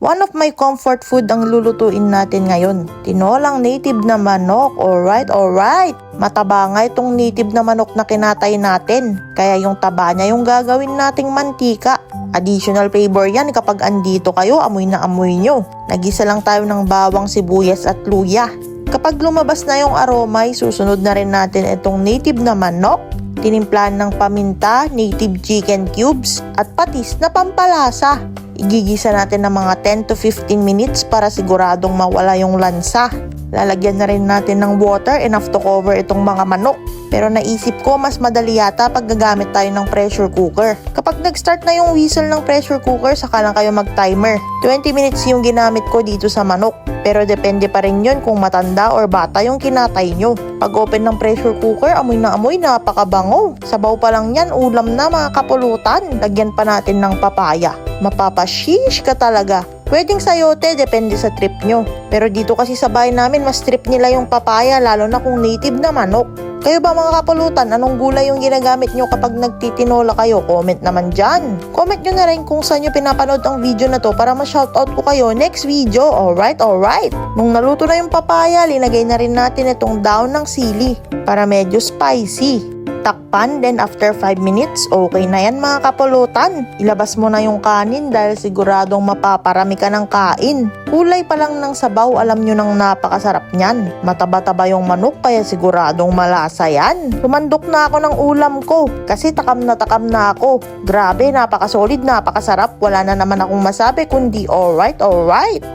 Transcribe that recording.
One of my comfort food ang lulutuin natin ngayon. Tinolang native na manok. Alright, alright. Mataba nga itong native na manok na kinatay natin. Kaya yung taba niya yung gagawin nating mantika. Additional flavor yan kapag andito kayo, amoy na amoy nyo. Nagisa lang tayo ng bawang, sibuyas at luya. Kapag lumabas na yung aroma, susunod na rin natin itong native na manok. Tinimplahan ng paminta, native chicken cubes, at patis na pampalasa. Igigisa natin ng mga 10 to 15 minutes para siguradong mawala yung lansa. Lalagyan na rin natin ng water enough to cover itong mga manok. Pero naisip ko mas madali yata pag gagamit tayo ng pressure cooker. Kapag nag-start na yung whistle ng pressure cooker, saka lang kayo mag-timer. 20 minutes yung ginamit ko dito sa manok. Pero depende pa rin yun kung matanda or bata yung kinatay nyo. Pag open ng pressure cooker, amoy na amoy, napakabango. Sabaw pa lang yan, ulam na mga kapulutan. Lagyan pa natin ng papaya. Mapapashish ka talaga. Pwedeng sayote, depende sa trip nyo. Pero dito kasi sa bahay namin, mas trip nila yung papaya, lalo na kung native na manok. Kayo ba mga kapulutan, anong gulay yung ginagamit nyo kapag nagtitinola kayo? Comment naman dyan. Comment nyo na rin kung saan nyo pinapanood ang video na to para ma-shoutout ko kayo next video. Alright, alright. Nung naluto na yung papaya, linagay na rin natin itong daon ng sili para medyo spicy. Takpan, then after 5 minutes, okay na yan mga kapulutan. Ilabas mo na yung kanin dahil siguradong mapaparami ka ng kain. Kulay pa lang ng sabaw, alam nyo nang napakasarap niyan. Mataba-taba yung manok kaya siguradong malasa yan. Tumandok na ako ng ulam ko kasi takam na takam na ako. Grabe, napakasolid, napakasarap. Wala na naman akong masabi kundi alright, alright.